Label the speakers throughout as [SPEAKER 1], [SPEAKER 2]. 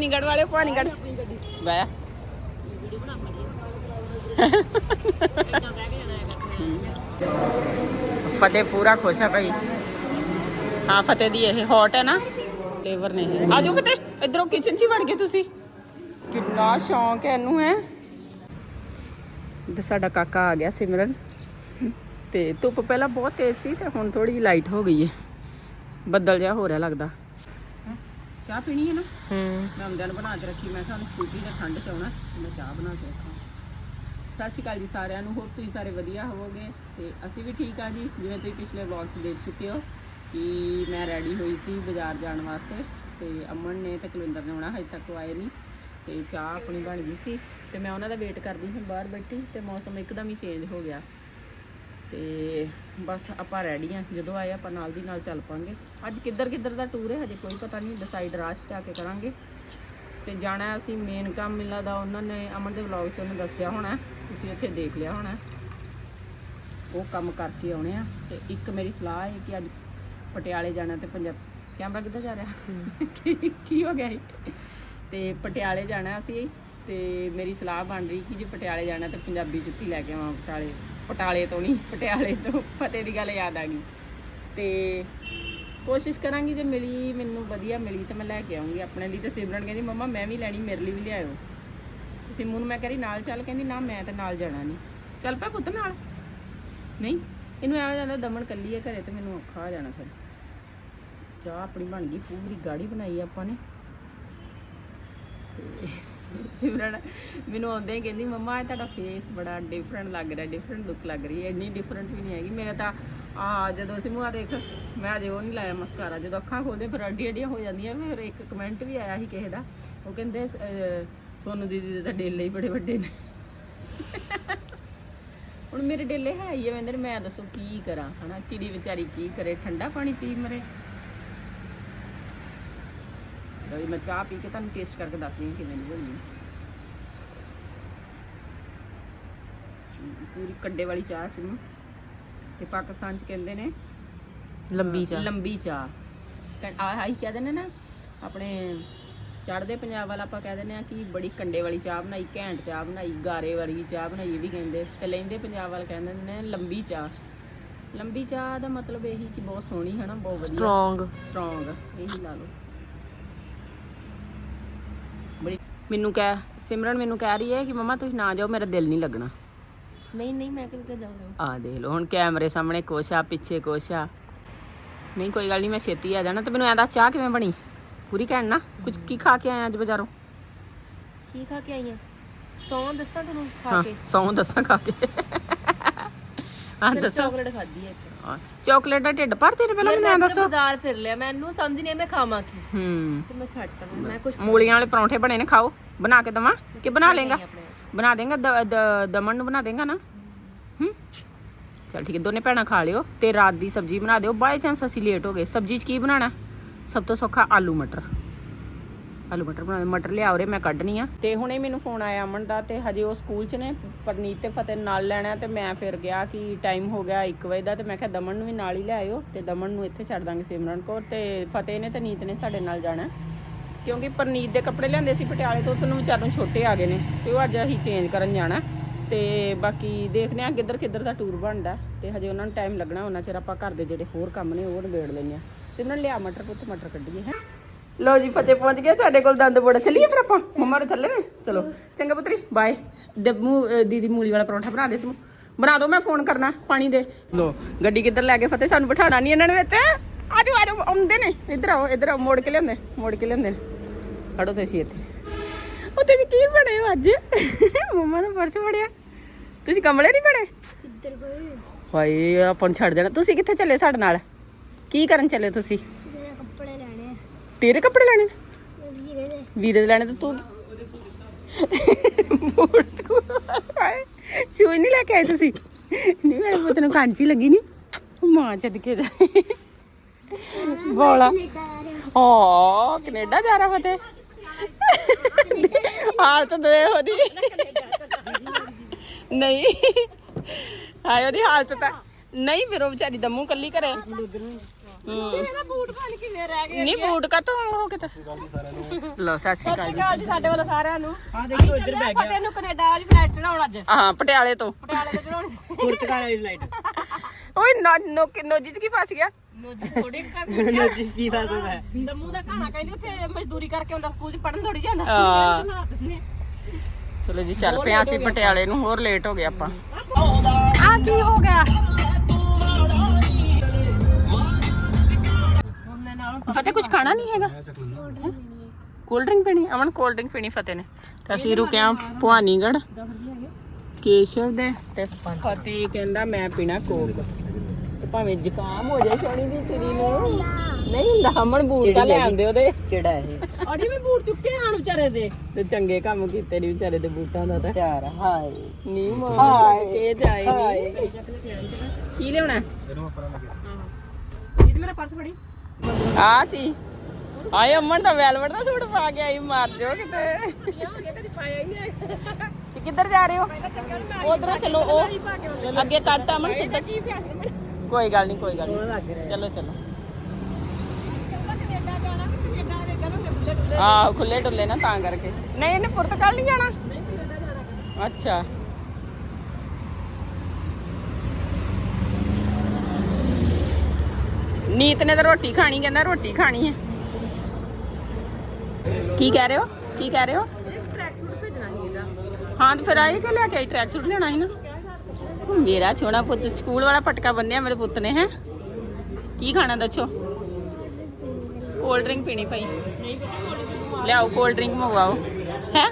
[SPEAKER 1] ਭਵਾਨੀਗੜ੍ਹ ਵਾਲੇ ਭਵਾਨੀਗੜ੍ਹ ਵਾਇਆ ਫਤਿਹ ਪੂਰਾ ਖੁਸ਼ ਹੈ ਭਾਈ। ਹਾਂ, ਫਤਿਹ ਦੀ ਇਹ ਹੌਟ ਹੈ ਨਾ। ਫਲੇਵਰ ਨੇ ਆਜੋ ਫਤਿਹ, ਇਧਰੋਂ ਕਿਚਨ 'ਚ ਹੀ ਵੜ ਗਏ ਤੁਸੀਂ। ਕਿੰਨਾ ਸ਼ੌਂਕ ਹੈ ਇਹਨੂੰ, ਹੈ। ਤੇ ਸਾਡਾ ਕਾਕਾ ਆ ਗਿਆ ਸਿਮਰਨ। ਤੇ ਧੁੱਪ ਪਹਿਲਾਂ ਬਹੁਤ ਤੇਜ਼ ਸੀ ਤੇ ਹੁਣ ਥੋੜੀ ਲਾਈਟ ਹੋ ਗਈ ਹੈ। ਬੱਦਲ ਜਿਹਾ ਹੋ ਰਿਹਾ ਲੱਗਦਾ। ਚਾਹ ਪੀਣੀ ਹੈ ਨਾ?
[SPEAKER 2] ਹੂੰ।
[SPEAKER 1] ਮੈਂ ਆਮਦਨ ਬਣਾ ਕੇ ਰੱਖੀ ਮੈਂ ਕਿਹਾ ਹੁਣ ਸਕੂਟੀ ਦੇ ਠੰਡ ਚ ਆਉਣਾ ਤੇ ਮੈਂ ਚਾਹ ਬਣਾ ਕੇ ਰੱਖਾਂ। ਸਤਿ ਸ਼੍ਰੀ ਅਕਾਲ ਜੀ ਸਾਰਿਆਂ ਨੂੰ ਹੋਪ ਤੁਸੀਂ ਸਾਰੇ ਵਧੀਆ ਹੋਵੋਗੇ। ਤੇ ਅਸੀਂ ਵੀ ਠੀਕ ਆ ਜੀ ਜਿਵੇਂ ਤੁਸੀਂ ਪਿਛਲੇ ਵਲੌਗ 'ਚ ਦੇਖ ਚੁੱਕੇ ਹੋ ਕਿ ਮੈਂ ਰੈਡੀ ਹੋਈ ਸੀ ਬਾਜ਼ਾਰ ਜਾਣ ਵਾਸਤੇ ਤੇ ਅਮਨ ਨੇ ਤੇ ਕੁਲਵਿੰਦਰ ਨੇ ਆਉਣਾ ਹਜੇ ਤੱਕ ਉਹ ਆਏ ਨਹੀਂ ਤੇ ਚਾਹ ਆਪਣੀ ਬਣ ਗਈ ਸੀ ਤੇ ਮੈਂ ਉਹਨਾਂ ਦਾ ਵੇਟ ਕਰਦੀ ਸੀ ਬਾਹਰ ਬੈਠੀ ਤੇ ਮੌਸਮ ਇੱਕਦਮ ਹੀ ਚੇਂਜ ਹੋ ਗਿਆ। ਤੇ ਬਸ ਆਪਾਂ ਰੈਡੀ ਆ। ਜਦੋਂ ਆਏ ਆਪਾਂ ਨਾਲ ਦੀ ਨਾਲ ਚੱਲ ਪਾਂਗੇ। ਅੱਜ ਕਿੱਧਰ ਕਿੱਧਰ ਦਾ ਟੂਰ ਹੈ? ਹਜੇ ਕੋਈ ਪਤਾ ਨਹੀਂ। ਡਿਸਾਈਡ ਰਾਜ 'ਚ ਆ ਕੇ ਕਰਾਂਗੇ। ਤੇ ਜਾਣਾ ਅਸੀਂ ਮੇਨ ਕੰਮ ਮਿਲਦਾ ਦਾ। ਉਹਨਾਂ ਨੇ ਅਮਨ ਦੇ ਵਲੌਗ 'ਚ ਉਹਨੇ ਦੱਸਿਆ ਹੋਣਾ। ਤੁਸੀਂ ਇੱਥੇ ਦੇਖ ਲਿਆ ਹੋਣਾ। ਉਹ ਕੰਮ ਕਰਕੇ ਆਉਣੇ ਆ। ਤੇ ਇੱਕ ਮੇਰੀ ਸਲਾਹ ਹੈ ਕਿ ਅੱਜ ਪਟਿਆਲੇ ਜਾਣਾ ਤੇ ਪੰਜਾਬ ਕੈਮਰਾ ਕਿੱਧਰ ਜਾ ਰਿਹਾ? ਕੀ- ਹੋ ਗਿਆ ਸੀ ਤੇ ਪਟਿਆਲੇ ਜਾਣਾ ਅਸੀਂ। ਤੇ ਮੇਰੀ ਸਲਾਹ ਬਣ ਰਹੀ ਕਿ ਜੇ ਪਟਿਆਲੇ ਜਾਣਾ ਤੇ ਪੰਜਾਬੀ ਜੁੱਤੀ ਲੈ ਕੇ ਆਵਾਂ ਪਟਿਆਲੇ। ਪਟਾਲੇ ਤੋਂ ਨਹੀਂ, ਪਟਿਆਲੇ ਤੋਂ, ਫਤਿਹ ਦੀ ਗੱਲ ਯਾਦ ਆ ਗਈ। ਤੇ ਕੋਸ਼ਿਸ਼ ਕਰਾਂਗੀ ਜੇ ਮਿਲੀ, ਮੈਨੂੰ ਵਧੀਆ ਮਿਲੀ ਤਾਂ ਮੈਂ ਲੈ ਕੇ ਆਉਂਗੀ ਆਪਣੇ ਲਈ। ਤੇ ਸਿਮਰਨ ਕਹਿੰਦੀ, ਮੰਮਾ, ਮੈਂ ਵੀ ਲੈਣੀ, ਮੇਰੇ ਲਈ ਵੀ ਲਿਆਇਓ। ਸਿਮੂ ਨੂੰ ਮੈਂ ਕਹੀ ਨਾਲ ਚੱਲ। ਕਹਿੰਦੀ, ਨਾ, ਮੈਂ ਤਾਂ ਨਾਲ ਜਾਣਾ ਨਹੀਂ। ਚੱਲ ਪੈ ਪੁੱਤ ਨਾਲ। ਨਹੀਂ? ਇਹਨੂੰ ਐਵੇਂ ਜਾਂਦਾ, ਦਮਨ ਕੱਲੀ ਹੈ ਘਰੇ ਤੇ ਮੈਨੂੰ ਔਖਾ ਹੋ ਜਾਣਾ ਫਿਰ। ਚਾਹ ਆਪਣੀ ਬਣ ਗਈ, ਪੂਰੀ ਗਾੜੀ ਬਣਾਈ ਆਪਾਂ ਨੇ। ਸਿਮਰਨ ਮੈਨੂੰ ਆਉਂਦੇ ਹੀ ਕਹਿੰਦੀ ਮੰਮਾ ਇਹ ਤੁਹਾਡਾ ਫੇਸ ਬੜਾ ਡਿਫਰੈਂਟ ਲੱਗ ਰਿਹਾ ਡਿਫਰੈਂਟ ਲੁੱਕ ਲੱਗ ਰਹੀ ਹੈ ਇੰਨੀ ਡਿਫਰੈਂਟ ਵੀ ਨਹੀਂ ਹੈਗੀ। ਮੇਰਾ ਤਾਂ ਆ ਜਦੋਂ ਸਿਮੂ ਆ ਦੇਖ ਮੈਂ ਅਜੇ ਉਹ ਨਹੀਂ ਲਾਇਆ ਮਸਕਾਰਾ ਜਦੋਂ ਅੱਖਾਂ ਖੋਲਦੇ ਫਿਰ ਅੱਡੀ ਅੱਡੀਆਂ ਹੋ ਜਾਂਦੀਆਂ ਫਿਰ ਇੱਕ ਕਮੈਂਟ ਵੀ ਆਇਆ ਸੀ ਕਿਸੇ ਦਾ। ਉਹ ਕਹਿੰਦੇ ਅਹ, ਸੋਨੂ ਦੀਦੀ ਦੇ ਤਾਂ ਡੇਲੇ ਹੀ ਬੜੇ ਵੱਡੇ ਨੇ। ਹੁਣ ਮੇਰੇ ਡੇਲੇ ਹੈ ਹੀ ਆ ਵੰਦਰ ਮੈਂ ਦੱਸੋ ਕੀ ਕਰਾਂ ਹਨਾ? ਚਿੜੀ ਵਿਚਾਰੀ ਕੀ ਕਰੇ? ਠੰਡਾ ਪਾਣੀ ਪੀ ਮਰੇ। ਲਓ ਜੀ, ਮੈਂ ਚਾਹ ਪੀ ਕੇ ਤੁਹਾਨੂੰ ਟੇਸਟ ਕਰਕੇ ਦੱਸਦੀ ਹਾਂ ਕਿਵੇਂ ਦੀ ਬਣੀ ਹੈ। ਪੂਰੀ ਕੱਡੇ ਵਾਲੀ ਚਾਹ ਸੀ ਨੂੰ। ਤੇ ਪਾਕਿਸਤਾਨ ਚ ਕਹਿੰਦੇ ਨੇ
[SPEAKER 2] ਲੰਬੀ ਚਾਹ।
[SPEAKER 1] ਲੰਬੀ ਚਾਹ। ਆਹ ਹੀ ਕਹਿ ਦਿੰਦੇ ਨਾ ਆਪਣੇ ਚੜ੍ਹਦੇ ਪੰਜਾਬ ਵਾਲਾ ਆਪਾਂ ਕਹਿ ਦਿੰਦੇ ਆ ਕਿ ਬੜੀ ਕੰਡੇ ਵਾਲੀ ਚਾਹ ਬਣਾਈ ਘੈਂਟ ਚਾਹ ਬਣਾਈ ਗਾਰੇ ਵਾਲੀ ਚਾਹ ਬਣਾਈ ਇਹ ਵੀ ਕਹਿੰਦੇ। ਤੇ ਲੈਂਦੇ ਪੰਜਾਬ ਵਾਲਾ ਕਹਿੰਦੇ ਨੇ ਲੰਬੀ ਚਾਹ। ਲੰਬੀ ਚਾਹ ਦਾ ਮਤਲਬ ਇਹੀ ਕਿ ਬਹੁਤ ਸੋਹਣੀ ਹੈ ਨਾ ਬਹੁਤ ਵਧੀਆ।
[SPEAKER 2] ਸਟਰੋਂਗ
[SPEAKER 1] ਸਟਰੋਂਗ ਇਹੀ ਲਾ ਲਓ ਬੜੀ ਮੈਨੂੰ ਕਹਿ ਸਿਮਰਨ ਮੈਨੂੰ ਕਹਿ ਰਹੀ ਹੈ ਕਿ ਮਮਾ ਤੁਸੀਂ ਨਾ ਜਾਓ ਮੇਰਾ ਦਿਲ ਨਹੀਂ ਲੱਗਣਾ।
[SPEAKER 2] ਨਹੀਂ ਨਹੀਂ ਮੈਂ ਕਿਉਂ ਜਾਊਂਗਾ
[SPEAKER 1] ਆ ਦੇਖ ਲਓ ਹੁਣ ਕੈਮਰੇ ਸਾਹਮਣੇ ਕੁਛ ਆ ਪਿੱਛੇ ਕੁਛ ਆ। ਨਹੀਂ ਕੋਈ ਗੱਲ ਨਹੀਂ ਮੈਂ ਛੇਤੀ ਆ ਜਾਣਾ। ਤੇ ਮੈਨੂੰ ਐਂ ਦੱਸ ਚਾਹ ਕਿਵੇਂ ਬਣੀ? ਪੂਰੀ ਕਹਿਣ ਨਾ ਕੁਝ ਕੀ ਖਾ ਕੇ ਆਇਆ ਅੱਜ ਬਾਜ਼ਾਰੋਂ?
[SPEAKER 2] ਕੀ ਖਾ ਕੇ ਆਈ ਆ? ਸੌਂ ਦੱਸਾਂ ਤੈਨੂੰ ਖਾ
[SPEAKER 1] ਹਾਂ
[SPEAKER 2] ਕੇ?
[SPEAKER 1] ਸੌਂ ਦੱਸਾਂ ਖਾ ਕੇ। ਹਾਂ
[SPEAKER 2] ਸਿਰਫ
[SPEAKER 1] ਦੱਸੋ।
[SPEAKER 2] ਚਾਕਲੇਟ ਖਾਧੀ ਹੈ ਇੱਕ।
[SPEAKER 1] ਹਾਂ, ਚਾਕਲੇਟ ਦਾ ਢਿੱਡ ਭਰ ਤੇਰੇ ਪਹਿਲਾਂ
[SPEAKER 2] ਮੈਂ
[SPEAKER 1] ਦੱਸੋ।
[SPEAKER 2] ਬਾਜ਼ਾਰ ਫਿਰ ਲਿਆ। ਮੈਨੂੰ ਸਮਝ ਨਹੀਂ ਮੈਂ ਖਾਵਾਂ ਕੀ।
[SPEAKER 1] ਹੂੰ।
[SPEAKER 2] ਤੇ ਮੈਂ ਛੱਡਤਾ ਮੈਂ ਕੁਝ
[SPEAKER 1] ਮੂਲੀਆਂ ਵਾਲੇ ਪਰੌਂਠੇ ਬਣੇ ਨੇ ਖਾਓ। ਬਣਾ ਕੇ ਦਵਾਂ? ਕਿ ਬਣਾ ਲੇਗਾ। ਬਣਾ ਦੇਗਾ? ਦਮਨ ਨੂੰ ਬਣਾ ਦੇਗਾ ਨਾ? ਹੂੰ। ਚਲ ਠੀਕ ਹੈ ਦੋਨੇ ਭੈਣਾਂ ਖਾ ਲਿਓ ਤੇ ਰਾਤ ਦੀ ਸਬਜ਼ੀ ਬਣਾ ਦਿਓ। ਬਾਈ ਚਾਂਸ ਅਸੀਂ ਲੇਟ ਹੋ ਗਏ। ਸਬਜ਼ੀ 'ਚ ਕੀ ਬਣਾਉਣਾ? ਸਭ ਤੋਂ ਸੌਖਾ ਆਲੂ ਮਟਰ। ਆਲੂ ਮਟਰ ਬਣਾ ਮਟਰ ਲਿਆਓ ਰੇ, ਮੈਂ ਕੱਢਣੀ ਆ। ਤੇ ਹੁਣੇ ਮੈਨੂੰ ਫੋਨ ਆਇਆ ਅਮਨ ਦਾ ਤੇ ਹਜੇ ਉਹ ਸਕੂਲ 'ਚ ਨੇ, ਪਰਨੀਤ ਤੇ ਫਤਿਹ ਨਾਲ ਲੈਣਾ ਤੇ ਮੈਂ ਫਿਰ ਗਿਆ ਕਿ ਟਾਈਮ ਹੋ ਗਿਆ 1 ਵਜੇ ਦਾ ਤੇ ਮੈਂ ਕਿਹਾ ਦਮਨ ਨੂੰ ਵੀ ਨਾਲ ਹੀ ਲੈ ਆਇਓ ਤੇ ਦਮਨ ਨੂੰ ਇੱਥੇ ਛੱਡ ਦਾਂਗੇ ਸਿਮਰਨ ਕੋਲ ਤੇ ਫਤਿਹ ਨੇ ਤੇ ਨੀਤ ਨੇ ਸਾਡੇ ਨਾਲ ਜਾਣਾ। ਕਿਉਂਕਿ ਪਰਨੀਤ ਦੇ ਕੱਪੜੇ ਲਿਆਂਦੇ ਸੀ ਪਟਿਆਲੇ ਤੋਂ ਤੈਨੂੰ ਵਿਚਾਰ ਛੋਟੇ ਆ ਗਏ ਨੇ ਤੇ ਉਹ ਅੱਜ ਅਸੀਂ ਚੇਂਜ ਕਰਨ ਜਾਣਾ। ਤੇ ਬਾਕੀ ਦੇਖਦੇ ਆ ਕਿੱਧਰ ਕਿੱਧਰ ਦਾ ਟੂਰ ਬਣਦਾ ਤੇ ਹਜੇ ਉਹਨਾਂ ਨੂੰ ਟਾਈਮ ਲੱਗਣਾ, ਉਹਨਾਂ ਚਿਰ ਆਪਾਂ ਘਰ ਦੇ ਜਿਹੜੇ ਹੋਰ ਕੰਮ ਨੇ ਉਹ ਨਿਬੇੜ ਲੈਂਦੇ ਆ ਸਿਮਰਨ, ਲਿਆ ਮਟਰ ਪੁੱਤ, ਮਟਰ ਕੱਢੀਏ, ਹੈ। ਲੋ ਜੀ ਫਤਿਹ ਪਹੁੰਚ ਗਿਆ ਸਾਡੇ ਕੋਲ ਦੰਦ ਬੜਾ। ਚੱਲੀਏ ਫਿਰ ਆਪਾਂ ਮੰਮਾ ਦੇ ਥੱਲੇ ਨੇ। ਚਲੋ ਚੰਗਾ ਪੁੱਤਰੀ ਬਾਏ ਅ, ਦੀਦੀ ਮੂਲੀ ਵਾਲਾ ਪਰੌਂਠਾ ਬਣਾ ਦੇ ਸਮੂ ਬਣਾ ਦੋ ਮੈਂ ਫੋਨ ਕਰਨਾ ਪਾਣੀ ਦੇ। ਲੋ ਗੱਡੀ ਕਿੱਧਰ ਲੈ ਕੇ ਫਤਿਹ ਸਾਨੂੰ ਬਿਠਾਣਾ ਨਹੀਂ ਇਹਨਾਂ ਨੇ ਵਿੱਚ? ਆਜੋ ਆਜੋ ਆਉਂਦੇ ਨੇ। ਇੱਧਰ ਆਓ ਇੱਧਰ ਆਓ ਮੋੜ ਕੇ ਲਿਆਉਂਦੇ ਮੋੜ ਕੇ ਲਿਆਉਂਦੇ ਖੜੋ ਤੁਸੀਂ ਇੱਥੇ। ਉਹ ਤੁਸੀਂ ਕੀ ਬਣੇ ਹੋ ਅੱਜ? ਮੰਮਾ ਦਾ ਪਰਸ ਫੜਿਆ। ਤੁਸੀਂ ਕਮਲੇ ਨਹੀਂ ਬਣੇ?
[SPEAKER 2] ਕਿੱਧਰ ਗਏ?
[SPEAKER 1] ਹਾਏ ਆਪਾਂ ਛੱਡ ਦੇਣਾ। ਤੁਸੀਂ ਕਿੱਥੇ ਚੱਲੇ ਸਾਡੇ ਨਾਲ? ਕੀ ਕਰਨ ਚੱਲੇ ਤੁਸੀਂ? ਤੇਰੇ ਕੱਪੜੇ ਲੈਣੇ? ਨੇ?
[SPEAKER 2] ਵੀਰੇ ਦੇ।
[SPEAKER 1] ਵੀਰੇ ਦੇ ਲੈਣੇ ਤੇ ਤੂੰ ਬੂਟ ਸਕੂਲ ਆਏ ਸ਼ੂਜ਼ ਨਹੀਂ ਲੈ ਕੇ ਆਏ ਤੁਸੀਂ? ਨਹੀਂ ਮੇਰੇ ਪੁੱਤ ਨੂੰ ਕਾਂਚੀ ਲੱਗੀ ਨਹੀਂ ਮਾਂ ਚੱਦ ਕੇ ਜਾਏ ਬੋਲਾ। ਓ ਕੈਨੇਡਾ ਜਾ ਰਹਾ ਫਤੇ ਹਾਲਤ ਦੇ ਉਹਦੀ। ਨਹੀਂ। ਹਾਏ ਉਹਦੀ ਹਾਲਤ ਤਾਂ ਨਹੀਂ ਫਿਰ ਉਹ ਵਿਚਾਰੀ ਦਮੂ ਕੱਲੀ ਕਰੇ।
[SPEAKER 2] ਇਹਦਾ ਬੂਟ ਬਣ ਕਿਵੇਂ ਰਹਿ ਗਏ
[SPEAKER 1] ਨਹੀਂ ਬੂਟ ਕਾ ਤੋਂ ਹੋ ਕੇ ਤਾਂ ਲੋ ਸਤਿ ਸ਼੍ਰੀ ਅਕਾਲ ਜੀ।
[SPEAKER 2] ਸਾਡੇ ਵੱਲੋਂ ਸਾਰਿਆਂ ਨੂੰ। ਆ ਦੇਖੋ ਇੱਧਰ ਬੈ ਗਿਆ। ਤੈਨੂੰ ਕੈਨੇਡਾ ਵਾਲੀ ਫਲਾਈਟ ਚੜਾਉਣ ਅੱਜ।
[SPEAKER 1] ਹਾਂ ਪਟਿਆਲੇ ਤੋਂ।
[SPEAKER 2] ਪਟਿਆਲੇ ਤੋਂ ਚੜਾਉਣੀ
[SPEAKER 3] ਪੁਰਤਗਾਲ ਵਾਲੀ ਫਲਾਈਟ
[SPEAKER 1] ਓਏ ਨੋ ਨੋ ਨੋਜੀ ਚ ਕੀ ਫਸ ਗਿਆ?
[SPEAKER 2] ਨੋਜੀ ਥੋੜੀ
[SPEAKER 3] ਨੋਜੀ ਕੀ ਫਸਦਾ ਹੈ
[SPEAKER 2] ਦਮੂ ਦਾ ਖਾਣਾ ਕਹਿੰਦੀ ਉੱਥੇ ਮਜ਼ਦੂਰੀ ਕਰਕੇ ਹੁੰਦਾ ਸਕੂਲ ਚ ਪੜਨ ਥੋੜੀ ਜਾਂਦਾ।
[SPEAKER 1] ਹਾਂ। ਚਲੋ ਜੀ ਚੱਲ ਪਿਆ ਅਸੀਂ ਪਟਿਆਲੇ ਨੂੰ ਹੋਰ ਲੇਟ ਹੋ ਗਏ ਆਪਾਂ।
[SPEAKER 2] ਆ ਕੀ ਹੋ ਗਿਆ?
[SPEAKER 1] ਫਤਿਹ ਕੁਝ ਖਾਣਾ ਨਹੀਂ ਹੈਗਾ? ਕੋਲਡ ਡਰਿੰਕ ਪੀਣੀ? ਅਮਨ ਕੋਲਡ ਡਰਿੰਕ ਪੀਣੀ ਫਤਿਹ ਨੇ। ਤਾਂ ਅਸੀਂ ਰੁਕਿਆ ਭਵਾਨੀਗੜ ਕੇਸ਼ਵ ਦੇ। ਤੇ ਫਤਿਹ ਕਹਿੰਦਾ ਮੈਂ ਪੀਣਾ ਕੋਕ। ਤੇ ਭਾਵੇਂ ਜ਼ੁਕਾਮ ਹੋ ਜਾਏ ਸੋਣੀ ਦੀ ਚਿੜੀ ਨੂੰ। ਨਹੀਂ ਹੁੰਦਾ ਅਮਨ ਬੂਟ ਤਾਂ ਲੈ ਆਂਦੇ ਉਹਦੇ।
[SPEAKER 3] ਚਿੜਾ ਇਹ।
[SPEAKER 2] ਅੜੀ ਮੈਂ ਬੂਟ ਚੁੱਕੇ ਆਣ ਵਿਚਾਰੇ ਦੇ।
[SPEAKER 1] ਤੇ ਚੰਗੇ ਕੰਮ ਕੀਤੇ ਨੇ ਵਿਚਾਰੇ ਦੇ ਬੂਟਾਂ ਦਾ ਤਾਂ।
[SPEAKER 3] ਚਾਰ ਹਾਏ।
[SPEAKER 1] ਨੀ। ਮਾਂ ਕੇ ਜਾਏ ਨੀ ਕੀ ਲਿਆਉਣਾ
[SPEAKER 2] ਇਹ ਮੇਰਾ ਪਰਸ ਫੜੀ।
[SPEAKER 1] ਆ ਸੀ। ਆਏ ਅਮਨ ਤਾਂ ਵੈਲਵਟ ਦਾ ਸੂਟ ਪਾ ਕੇ ਆਈ ਮਾਰ ਜੋ ਕਿਤੇ।
[SPEAKER 2] ਲਿਆਵਾਂਗੇ ਕਦੀ ਪਾਇਆ ਹੀ ਨਹੀਂ
[SPEAKER 1] ਚ ਕਿੱਧਰ ਜਾ ਰਹੇ ਹੋ? ਉਧਰੋਂ ਚਲੋ ਉਹ ਅੱਗੇ ਕੱਟ ਅਮਨ ਸਿੱਧਾ। ਕੋਈ ਗੱਲ ਨਹੀਂ ਕੋਈ ਗੱਲ ਨਹੀਂ ਚਲੋ ਚਲੋ। ਆਹ ਖੁੱਲੇ ਡੁੱਲੇ ਨਾ ਤਾਂ ਕਰਕੇ। ਨਹੀਂ ਇਹਨੇ ਪੁਰਤਗਾਲ ਨਹੀਂ ਜਾਣਾ। ਅੱਛਾ। ਨੀਤ ਨੇ ਤਾਂ ਰੋਟੀ ਖਾਣੀ, ਕਹਿੰਦਾ ਰੋਟੀ ਖਾਣੀ ਹੈ। ਕੀ ਕਹਿ ਰਹੇ ਹੋ? ਕੀ ਕਹਿ ਰਹੇ ਹੋ? ਹਾਂ, ਤੇ ਫਿਰ ਆਏ ਕਿ ਲੈ ਕੇ ਆਈ ਟਰੈਕ ਸੂਟ ਲੈਣਾ ਸੀ ਨਾ? ਮੇਰਾ ਛੋਣਾ ਪੁੱਤ ਸਕੂਲ ਵਾਲਾ ਪਟਕਾ ਬੰਨਿਆ ਮੇਰੇ ਪੁੱਤ ਨੇ, ਹੈ? ਕੀ ਖਾਣਾ ਦੱਸੋ? ਕੋਲਡ ਡਰਿੰਕ ਪੀਣੀ ਪਈ। ਲਿਆਓ ਕੋਲਡ ਡਰਿੰਕ ਮੰਗਵਾਓ। ਹੈ?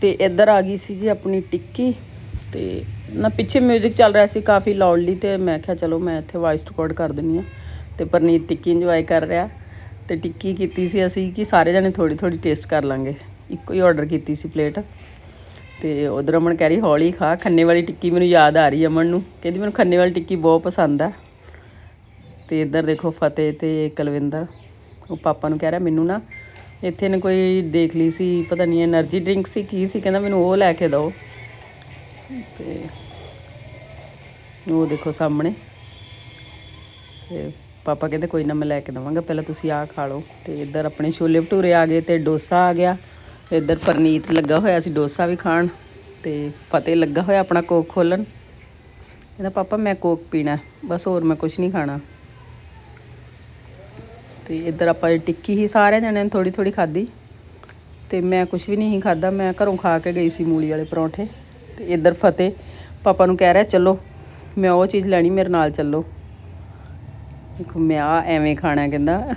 [SPEAKER 1] ਤੇ ਇੱਧਰ ਆ ਗਈ ਸੀ ਜੀ ਆਪਣੀ ਟਿੱਕੀ। ਤੇ ਨਾ ਪਿੱਛੇ 뮤직 ਚੱਲ ਰਿਹਾ ਸੀ ਕਾਫੀ ਲਾਊਡਲੀ ਤੇ ਮੈਂ ਕਿਹਾ ਚਲੋ ਮੈਂ ਇੱਥੇ ਵਾਇਸ ਰਿਕਾਰਡ ਕਰ ਦਿੰਨੀ ਆ ਤੇ ਪਰਨੀਤ ਟਿੱਕੀ ਇੰਜੋਏ ਕਰ ਰਿਹਾ ਤੇ ਟਿੱਕੀ ਕੀਤੀ ਸੀ ਅਸੀਂ ਕਿ ਸਾਰੇ ਜਣੇ ਥੋੜੀ ਥੋੜੀ ਟੇਸਟ ਕਰ ਲਾਂਗੇ। ਇੱਕੋ ਹੀ ਆਰਡਰ ਕੀਤੀ ਸੀ ਪਲੇਟ ਤੇ ਉਧਰ ਅਮਨ ਕਹਿ ਰਹੀ, ਹੌਲੀ ਖਾ, ਖੰਨੇ ਵਾਲੀ ਟਿੱਕੀ ਮੈਨੂੰ ਯਾਦ ਆ ਰਹੀ ਅਮਨ ਨੂੰ। ਕਹਿੰਦੀ, ਮੈਨੂੰ ਖੰਨੇ ਵਾਲੀ ਟਿੱਕੀ ਬਹੁਤ ਪਸੰਦ ਆ। ਤੇ ਇੱਧਰ ਦੇਖੋ ਫਤਿਹ ਤੇ ਕਲਵਿੰਦਰ। ਉਹ ਪਾਪਾ ਨੂੰ ਕਹਿ ਰਿਹਾ, ਮੈਨੂੰ ਨਾ ਇੱਥੇ ਨੇ ਕੋਈ ਦੇਖ ਲਈ ਸੀ, ਪਤਾ ਨਹੀਂ એનર્ਜੀ ਡਰਿੰਕ ਸੀ, ਕੀ ਸੀ? ਕਹਿੰਦਾ, ਮੈਨੂੰ ਉਹ ਲੈ ਕੇ ਦਿਓ। ਤੇ ਉਹ ਦੇਖੋ ਸਾਹਮਣੇ। ਤੇ ਪਾਪਾ ਕਹਿੰਦੇ ਕੋਈ ਨਾ ਮੈਂ ਲੈ ਕੇ ਦਵਾਂਗਾ, ਪਹਿਲਾਂ ਤੁਸੀਂ ਆਹ ਖਾ ਲਓ। ਤੇ ਇੱਧਰ ਆਪਣੇ ਛੋਲੇ ਭਟੂਰੇ ਆ ਗਏ ਤੇ ਡੋਸਾ ਆ ਗਿਆ। ਇੱਧਰ ਪਰਨੀਤ ਲੱਗਾ ਹੋਇਆ ਸੀ ਡੋਸਾ ਵੀ ਖਾਣ। ਤੇ ਫਤਿਹ ਲੱਗਾ ਹੋਇਆ ਆਪਣਾ ਕੋਕ ਖੋਲਣ। ਕਹਿੰਦਾ, ਪਾਪਾ, ਮੈਂ ਕੋਕ ਪੀਣਾ, ਬਸ ਹੋਰ ਮੈਂ ਕੁਝ ਨਹੀਂ ਖਾਣਾ। ਤੇ ਇੱਧਰ ਆਪਾਂ ਟਿੱਕੀ ਹੀ ਸਾਰਿਆਂ ਜਣਿਆਂ ਨੇ ਥੋੜੀ ਥੋੜੀ ਖਾਧੀ। ਤੇ ਮੈਂ ਕੁਝ ਵੀ ਨਹੀਂ ਖਾਦਾ ਮੈਂ ਘਰੋਂ ਖਾ ਕੇ ਗਈ ਸੀ ਮੂਲੀ ਵਾਲੇ ਪਰੌਂਠੇ। ਤੇ ਇੱਧਰ ਫਤਿਹ ਪਾਪਾ ਨੂੰ ਕਹਿ ਰਿਹਾ, ਚਲੋ, ਮੈਂ ਉਹ ਚੀਜ਼ ਲੈਣੀ, ਮੇਰੇ ਨਾਲ ਚੱਲੋ। ਦੇਖੋ, ਮੈਂ ਆ ਐਵੇਂ ਖਾਣਾ ਕਹਿੰਦਾ।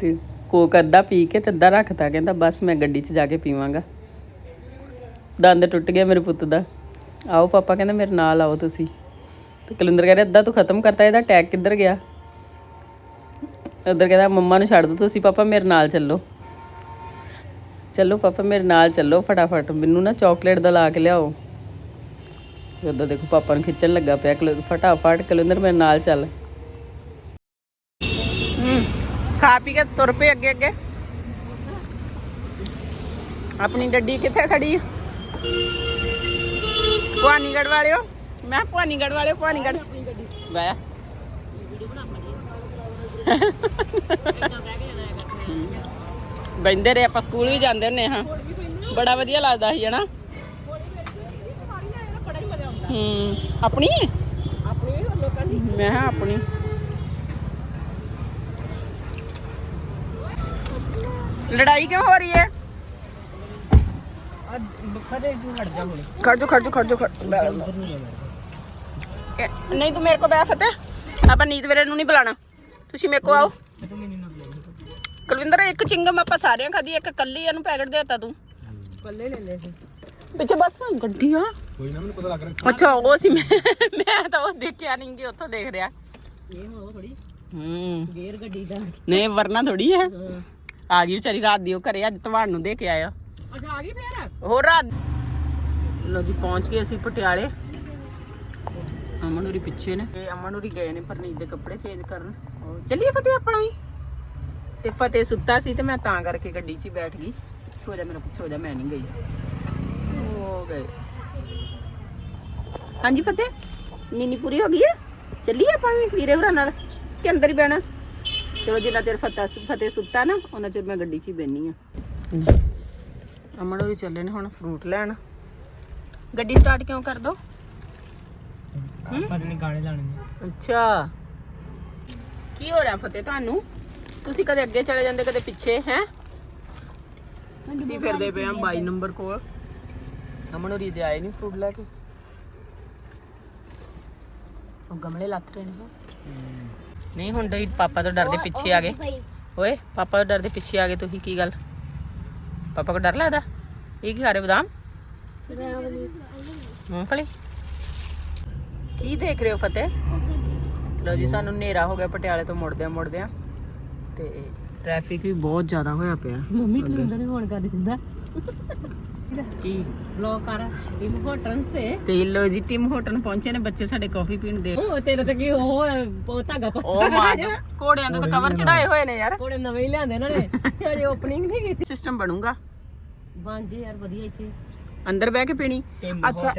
[SPEAKER 1] ਤੇ ਕੋਕ ਅੱਧਾ ਪੀ ਕੇ ਤੇ ਅੱਧਾ ਰੱਖਤਾ ਕਹਿੰਦਾ, ਬਸ ਮੈਂ ਗੱਡੀ 'ਚ ਜਾ ਕੇ ਪੀਵਾਂਗਾ। ਦੰਦ ਟੁੱਟ ਗਿਆ ਮੇਰੇ ਪੁੱਤ ਦਾ। ਆਓ ਪਾਪਾ ਕਹਿੰਦਾ, ਮੇਰੇ ਨਾਲ ਆਓ ਤੁਸੀਂ। ਤੇ ਕਲਿੰਦਰ ਕਹਿੰਦਾ ਅੱਧਾ ਤੂੰ ਖਤਮ ਕਰਤਾ, ਇਹਦਾ ਟੈਗ ਕਿੱਧਰ ਗਿਆ? ਉਧਰ ਕਹਿੰਦਾ, ਮੰਮਾ ਨੂੰ ਛੱਡ ਦੋ ਤੁਸੀਂ, ਪਾਪਾ, ਮੇਰੇ ਨਾਲ ਚੱਲੋ। ਚੱਲੋ ਪਾਪਾ ਮੇਰੇ ਨਾਲ ਚੱਲੋ ਫਟਾਫਟ। ਮੈਨੂੰ ਨਾ ਚਾਕਲੇਟ ਦਾ ਲਾ ਕੇ ਲਿਆਓ। ਉਧਰ ਦੇਖੋ ਪਾਪਾ ਨੂੰ ਖਿੱਚਣ ਲੱਗਾ ਪਿਆ। ਕਲ ਫਟਾਫਟ ਕਲਿੰਦਰ ਮੇਰੇ ਨਾਲ ਚੱਲ। ਹੂੰ ਖਾ ਪੀ ਕੇ ਤੁਰ ਪਏ ਅੱਗੇ ਅੱਗੇ। ਆਪਣੀ ਗੱਡੀ ਕਿੱਥੇ ਖੜੀ ਹੈ ਭਵਾਨੀਗੜ੍ਹ ਵਾਲਿਓ? ਮੈਂ ਭਵਾਨੀਗੜ੍ਹ ਵਾਲਿਓ ਭਵਾਨੀਗੜ੍ਹ ਵਾਇਆ ਬੈਂਦੇ ਰਹੇ, ਆਪਾਂ ਸਕੂਲ ਵੀ ਜਾਂਦੇ ਹੁੰਨੇ ਹਾਂ। ਬੜਾ ਵਧੀਆ ਲੱਗਦਾ ਸੀ, ਹਨਾ? ਹੂੰ, ਆਪਣੀ? ਹੈ ਮੈਂ ਹਾਂ ਆਪਣੀ। ਲੜਾਈ ਕਿਉਂ ਹੋ ਰਹੀ ਹੈ
[SPEAKER 3] ਫਦੇ ਤੂੰ ਹਟ
[SPEAKER 1] ਖੜ ਜਾ ਖੜ ਜਾ ਖੜ ਜਾ ਖੜ ਨਹੀਂ ਤੂੰ ਮੇਰੇ ਕੋ ਬੈ ਫਤਿਹ। ਆਪਾਂ ਨੀਤ ਵੀਰੇ ਨੂੰ ਨਹੀਂ ਬੁਲਾਣਾ। ਤੁਸੀਂ ਮੇਰੇ ਕੋ ਆਓ। ਕੁਲਵਿੰਦਰ ਇੱਕ ਚਿੰਗਮ ਆਪਾਂ ਸਾਰਿਆਂ ਖਾਦੀ ਇੱਕ ਕੱਲੀ ਇਹਨੂੰ ਪੈਕਟ ਦੇਤਾ ਤੂੰ।
[SPEAKER 3] ਪੱਲੇ ਲੈ ਲੈ
[SPEAKER 1] ਪਿੱਛੇ ਬੱਸ ਗੱਡੀਆਂ।
[SPEAKER 4] ਕੋਈ ਨਾ ਮੈਨੂੰ ਪਤਾ ਲੱਗ ਰਿਹਾ
[SPEAKER 1] ਅੱਛਾ ਉਹ ਸੀ ਮੈਂ ਮੈਂ ਤਾਂ ਉਹ ਦੇਖਿਆ ਨਹੀਂ ਕਿ ਉੱਥੋਂ ਦੇਖ ਰਿਹਾ।
[SPEAKER 2] ਇਹ ਹੋ ਥੋੜੀ
[SPEAKER 1] ਹੂੰ।
[SPEAKER 2] ਗੇਰ ਗੱਡੀ ਦਾ।
[SPEAKER 1] ਨਹੀਂ ਵਰਨਾ ਥੋੜੀ ਹੈ। ਆ ਗਈ ਵਿਚਾਰੀ ਰਾਤ ਦੀ ਉਹ ਘਰੇ ਅੱਜ ਤਵਾਣ ਨੂੰ ਦੇ ਕੇ ਆਇਆ।
[SPEAKER 2] ਅੱਛਾ ਆ ਗਈ ਫੇਰ?
[SPEAKER 1] ਹੋਰ ਰਾਤ ਲੋ ਜੀ ਪਹੁੰਚ ਗਏ ਅਸੀਂ ਪਟਿਆਲੇ। ਅਮਨ ਹੋਰੀ ਪਿੱਛੇ ਨੇ। ਤੇ ਅਮਨ ਹੋਰੀ ਗਏ ਨੇ ਪਰਨੀਤ ਦੇ ਕੱਪੜੇ ਚੇਂਜ ਕਰਨ। ਚੱਲੀਏ ਫਤਿਹ ਆਪਣਾ ਵੀ। ਤੇ ਫਤਿਹ ਸੁੱਤਾ ਸੀ ਤੇ ਮੈਂ ਤਾਂ ਕਰਕੇ ਗੱਡੀ 'ਚ ਹੀ ਬੈਠ ਗਈ। ਛੋ ਜਾ ਮੇਰਾ ਪੁੱਛੋ ਜਾ ਮੈਂ ਨਹੀਂ ਗਈ। ਹੋ ਗਏ। ਹਾਂਜੀ ਫਤਿਹ ਨੀਨੀ ਪੂਰੀ ਹੋ ਗਈ ਹੈ? ਚੱਲੀਏ ਆਪਾਂ ਵੀ ਵੀਰੇ ਹੋਰਾਂ ਨਾਲ ਕਿ ਅੰਦਰ ਹੀ ਬਹਿਣਾ? ਚਲੋ ਜਿੰਨਾ ਚਿਰ ਫਤਿਹ ਫਤਿਹ ਸੁੱਤਾ ਨਾ ਉਹਨਾਂ ਚਿਰ ਮੈਂ ਗੱਡੀ 'ਚ ਹੀ ਬੈਣੀ ਆ ਅਮਨ ਹੋਰੀ ਚੱਲੇ ਨੇ ਹੁਣ ਫਰੂਟ ਲੈਣ। ਗੱਡੀ ਸਟਾਰਟ ਕਿਉਂ ਕਰ ਦੋ?
[SPEAKER 3] ਪਤਾ ਨਹੀਂ ਗਾਣੇ ਲਾਣੇ
[SPEAKER 1] ਅੱਛਾ। ਕੀ ਹੋ ਰਿਹਾ ਫਤਿਹ ਤੁਹਾਨੂੰ? ਤੁਸੀਂ ਕਦੇ ਅੱਗੇ ਚਲੇ ਜਾਂਦੇ ਕਦੇ ਪਿੱਛੇ ਹੈ? ਅਸੀਂ ਫਿਰਦੇ ਪਏ ਆ 22 ਨੰਬਰ ਕੋਲ। ਅਮਨ ਹੋਰੀ ਦੇ ਆਏ ਨਹੀਂ ਫਰੂਟ ਲੈ ਕੇ। ਉਹ ਗਮਲੇ ਲੱਤ ਰਹੇ ਨੇ। ਨਹੀਂ ਹੁਣ ਤਾਂ ਪਾਪਾ ਤੋਂ ਡਰਦੇ ਪਿੱਛੇ ਆ ਗਏ। ਓਏ ਪਾਪਾ ਤੋਂ ਡਰਦੇ ਪਿੱਛੇ ਆ ਗਏ ਤੁਸੀਂ ਕੀ ਗੱਲ? ਪਾਪਾ ਕੋ ਡਰ ਲੱਗਦਾ? ਇਹ ਕੀ ਖਾ ਰਹੇ ਬਦਾਮ? ਮੂੰਗਫਲੀ। ਕੀ ਦੇਖ ਰਹੇ ਹੋ ਫਤਿਹ? ਲੋ ਜੀ ਸਾਨੂੰ ਹਨੇਰਾ ਹੋ ਗਿਆ ਪਟਿਆਲੇ ਤੋਂ ਮੁੜਦਿਆਂ ਮੁੜਦਿਆਂ ਤੇ ਟ੍ਰੈਫਿਕ ਵੀ ਬਹੁਤ ਜ਼ਿਆਦਾ ਹੋਇਆ ਪਿਆ।
[SPEAKER 2] ਮੰਮੀ ਟਰਿੰਦਰ ਨੇ ਫੋਨ ਕਰ ਦਿੱਤਾ
[SPEAKER 3] ਕੀ?
[SPEAKER 2] ਬਲੌਕ ਕਰ। ਇਹ ਹੋਟਲ ਸੇ
[SPEAKER 1] ਤੇ ਲੋ ਜੀ ਟਿਮ ਹੋਟਲ ਪਹੁੰਚੇ ਨੇ ਬੱਚੇ ਸਾਡੇ ਕਾਫੀ ਪੀਣ ਦੇ।
[SPEAKER 2] ਉਹ ਤੇਰੇ ਤੇ ਕੀ ਉਹ ਉਹ ਧਾਗਾ ਪਾ
[SPEAKER 1] ਉਹ ਮਾਰ ਘੋੜਿਆਂ ਦੇ ਤਾਂ ਕਵਰ ਚੜਾਏ ਹੋਏ ਨੇ ਯਾਰ।
[SPEAKER 2] ਕੋੜੇ ਨਵੇਂ ਹੀ ਲਿਆਂਦੇ ਇਹਨਾਂ ਨੇ। ਅਜੇ ਓਪਨਿੰਗ ਨਹੀਂ ਕੀਤੀ।
[SPEAKER 1] ਸਿਸਟਮ ਬਣੂਗਾ।
[SPEAKER 2] ਬਣ ਜੇ ਯਾਰ ਵਧੀਆ ਇੱਥੇ।
[SPEAKER 1] ਅੰਦਰ ਬਹਿ ਕੇ ਪੀਣੀ।
[SPEAKER 3] ਟਿਮ
[SPEAKER 1] ਅੱਛਾ।